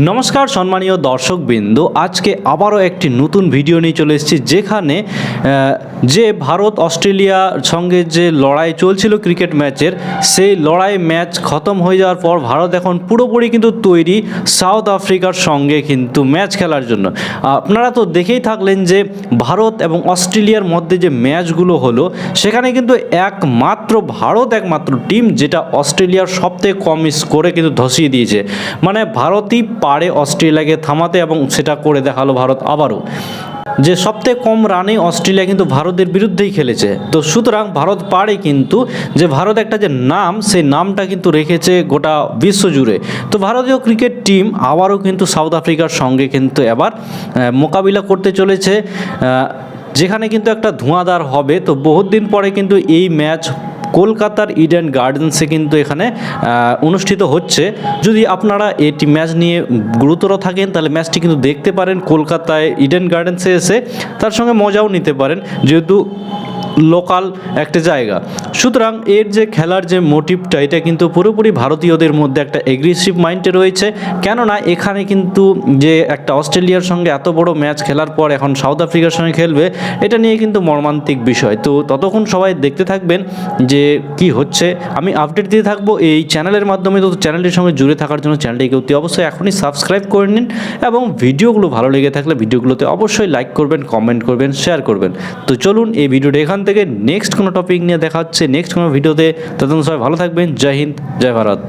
নমস্কার সম্মানীয় দর্শকবৃন্দ আজকে আবারও একটি নতুন ভিডিও নিয়ে চলে এসেছি যেখানে যে ভারত অস্ট্রেলিয়ার সঙ্গে যে লড়াই চলছিল ক্রিকেট ম্যাচের, সেই লড়াই ম্যাচ খতম হয়ে যাওয়ার পর ভারত এখন পুরোপুরি কিন্তু তৈরি সাউথ আফ্রিকার সঙ্গে কিন্তু ম্যাচ খেলার জন্য। আপনারা তো দেখেই থাকলেন যে ভারত এবং অস্ট্রেলিয়ার মধ্যে যে ম্যাচগুলো হলো, সেখানে কিন্তু একমাত্র ভারত, একমাত্র টিম যেটা অস্ট্রেলিয়ার সবথেকে কম স্কোরে কিন্তু ধসিয়ে দিয়েছে। মানে ভারতই পারে অস্ট্রেলিয়াকে থামাতে এবং সেটা করে দেখাল ভারত আবারও। যে সবথেকে কম রানে অস্ট্রেলিয়া কিন্তু ভারতের বিরুদ্ধেই খেলেছে। তো সুতরাং ভারত পারে কিন্তু যে ভারত একটা যে নাম, সেই নামটা কিন্তু রেখেছে গোটা বিশ্ব জুড়ে। তো ভারতীয় ক্রিকেট টিম আবারও কিন্তু সাউথ আফ্রিকার সঙ্গে কিন্তু এবার মোকাবিলা করতে চলেছে। যেখানে কিন্তু একটা ধোঁয়াদার হবে। তো বহুত দিন পরে কিন্তু এই ম্যাচ কলকাতার ইডেন গার্ডেন্সে কিন্তু এখানে অনুষ্ঠিত হচ্ছে। যদি আপনারা এটি ম্যাচ নিয়ে গুরুতর থাকেন, তাহলে ম্যাচটি কিন্তু দেখতে পারেন কলকাতায় ইডেন গার্ডেন্সে এসে। তার সঙ্গে মজাও নিতে পারেন। যেহেতু লোকাল একটা জায়গা। সুতরাং এর যে খেলার যে মোটিভটা এটা কিন্তু পুরোপুরি ভারতীয়দের মধ্যে একটা এগ্রেসিভ মাইন্ডে রয়েছে। কেননা এখানে কিন্তু যে একটা অস্ট্রেলিয়ার সঙ্গে এত বড় ম্যাচ খেলার পর এখন সাউথ আফ্রিকার সঙ্গে খেলবে, এটা নিয়ে কিন্তু মর্মান্তিক বিষয়। তো ততক্ষণ সবাই দেখতে থাকবেন যে কি হচ্ছে। আমি আপডেট দিয়ে থাকব এই চ্যানেলের মাধ্যমে। তো চ্যানেলটির সঙ্গে জুড়ে থাকার জন্য চ্যানেলটিকে অতি অবশ্যই এখনই সাবস্ক্রাইব করে নিন এবং ভিডিওগুলো ভালো লেগে থাকলে ভিডিওগুলোতে অবশ্যই লাইক করবেন কমেন্ট করবেন শেয়ার করবেন। তো চলুন এই ভিডিওটা এখান থেকে নেক্সট কোনো টপিক নিয়ে দেখা হচ্ছে নেক্সট কোনো ভিডিওতে, ততক্ষণ সবাই ভালো থাকবেন, জয় হিন্দ, জয় ভারত।